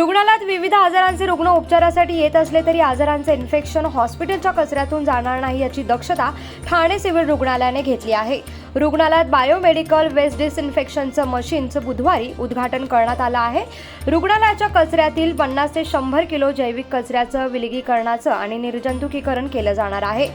रुग्णालयात विविध आजारांचे रुग्ण उपचारासाठी येत असले तरी आजारांचे इन्फेक्शन हॉस्पिटलच्या कचऱ्यातून जाणार नाही याची दक्षता ठाणे सिव्हिल रुग्णालयाने घेतली आहे. रुग्णालयात बायोमेडिकल वेस्ट डिसइन्फेक्शनचं मशीनचं बुधवारी उद्घाटन करण्यात आलं आहे. रुग्णालयाच्या कचऱ्यातील पन्नास ते शंभर किलो जैविक कचऱ्याचं विलगीकरणाचं आणि निर्जंतुकीकरण केलं जाणार आहे.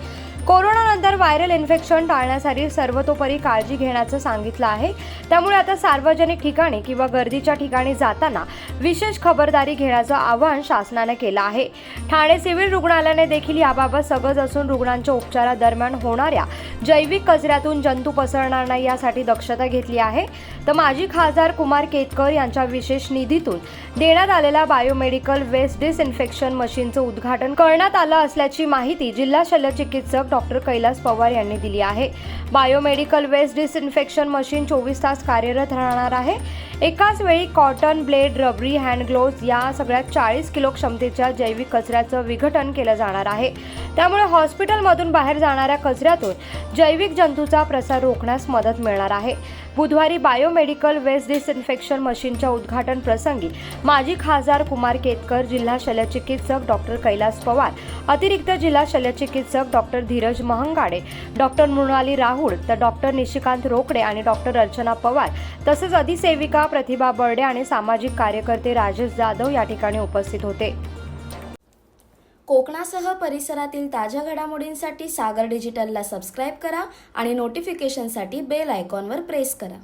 कोरोनानंतर व्हायरल इन्फेक्शन टाळण्यासाठी सर्वतोपरी काळजी घेण्याचं सांगितलं आहे. त्यामुळे आता सार्वजनिक ठिकाणी किंवा गर्दीच्या ठिकाणी जाताना विशेष खबरदारी घेण्याचं आवाहन शासनानं केलं आहे. ठाणे सिव्हिल रुग्णालयाने देखील याबाबत सगज असून रुग्णांच्या उपचारादरम्यान होणाऱ्या जैविक कचऱ्यातून जंतू पसरणार नाही यासाठी दक्षता घेतली आहे. तर माजी खासदार कुमार केतकर यांच्या विशेष निधीतून देण्यात आलेल्या बायोमेडिकल वेस्ट डिसइन्फेक्शन मशीनचं उद्घाटन करण्यात आलं असल्याची माहिती जिल्हा शल्यचिकित्सक डॉक्टर कैलास पवार यांनी दिली आहे. बायोमेडिकल वेस्ट डिसइन्फेक्शन मशीन चोवीस तास कार्यरत राहणार आहे. एकाच वेळी कॉटन ब्लेड रबरी हँड ग्लोव्ज या सगळ्यात चाळीस किलो क्षमतेच्या जैविक कचऱ्याचं विघटन केलं जाणार आहे. त्यामुळे हॉस्पिटलमधून बाहेर जाणाऱ्या कचऱ्यातून जैविक जंतूचा प्रसार रोखण्यास मदत मिळणार आहे. बुधवारी बायोमेडिकल वेस्ट डिसइन्फेक्शन मशीनच्या उद्घाटन प्रसंगी माजी खासदार कुमार केतकर जिल्हा शल्यचिकित्सक डॉक्टर कैलास पवार अतिरिक्त जिल्हा शल्यचिकित्सक डॉक्टर धीरज महंगाडे डॉक्टर मृणाली राहुल तर डॉक्टर निशिकांत रोकडे आणि डॉक्टर अर्चना पवार तसेच अधिसेविका प्रतिभा बर्डे आणि सामाजिक कार्यकर्ते राजेश जाधव या ठिकाणी उपस्थित होते. कोकणासह परिसरातील ताज्या घडामोडींसाठी सागर डिजिटलला सबस्क्राईब करा आणि नोटिफिकेशनसाठी बेल आयकॉनवर प्रेस करा.